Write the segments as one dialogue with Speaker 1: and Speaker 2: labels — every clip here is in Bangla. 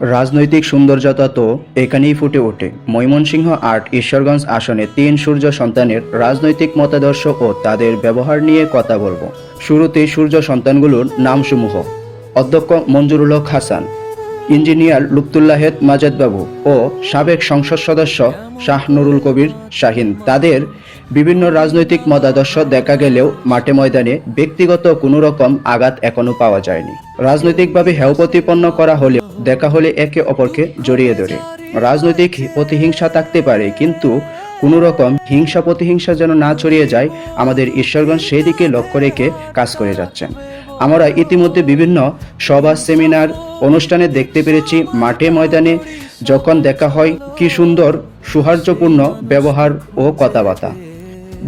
Speaker 1: রাজনৈতিক সৌন্দর্যতা তো এখানেই ফুটে ওঠে। ময়মনসিংহ আট ঈশ্বরগঞ্জ আসনে তিন সূর্য সন্তানের রাজনৈতিক মতাদর্শ ও তাদের ব্যবহার নিয়ে কথা বলব। শুরুতে সূর্য সন্তানগুলোর নামসমূহ। অধ্যক্ষ মঞ্জুরুল হক হাসান, ইঞ্জিনিয়ার লুৎফুল্লাহেদ মাজেদ বাবু ও সাবেক সংসদ সদস্য শাহ নুরুল কবির শাহিন। তাদের বিভিন্ন রাজনৈতিক মতাদর্শ দেখা গেলেও মাঠে ময়দানে ব্যক্তিগত কোনো রকম আঘাত এখনও পাওয়া যায়নি। রাজনৈতিকভাবে হেয় প্রতিপন্ন করা হলে দেখা হলে একে অপরকে জড়িয়ে ধরে। রাজনৈতিক প্রতিহিংসা থাকতে পারে, কিন্তু কোনো রকম হিংসা প্রতিহিংসা যেন না ছড়িয়ে যায়, আমাদের ঈশ্বরগঞ্জ সেই দিকে লক্ষ্য রেখে কাজ করে যাচ্ছেন। আমরা ইতিমধ্যে বিভিন্ন সভা, সেমিনার, অনুষ্ঠানে দেখতে পেরেছি, মাঠে ময়দানে যখন দেখা হয় কি সুন্দর, সৌহার্দ্যপূর্ণ ব্যবহার ও কথাবার্তা।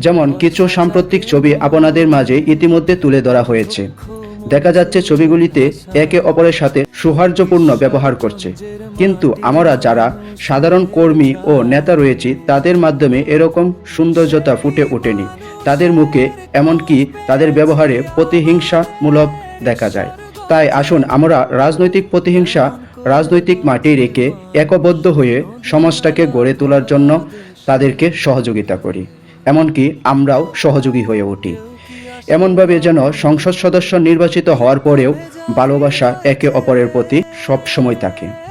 Speaker 1: যেমন কিছু সাম্প্রতিক ছবি আপনাদের মাঝে ইতিমধ্যে তুলে ধরা হয়েছে। দেখা যাচ্ছে ছবিগুলিতে একে অপরের সাথে সৌহার্দ্যপূর্ণ ব্যবহার করছে। কিন্তু আমরা যারা সাধারণ কর্মী ও নেতা রয়েছি, তাদের মাধ্যমে এরকম সৌন্দর্যতা ফুটে ওঠেনি। তাদের মুখে এমনকি তাদের ব্যবহারে প্রতিহিংসামূলক দেখা যায়। তাই আসুন আমরা রাজনৈতিক প্রতিহিংসা, রাজনৈতিক মাটি রেখে একবদ্ধ হয়ে সমাজটাকে গড়ে তোলার জন্য তাদেরকে সহযোগিতা করি। এমনকি আমরাও সহযোগী হয়ে উঠি। এমনভাবে যেন সংসদ সদস্য নির্বাচিত হওয়ার পরেও ভালোবাসা একে অপরের প্রতি সব সময় থাকে।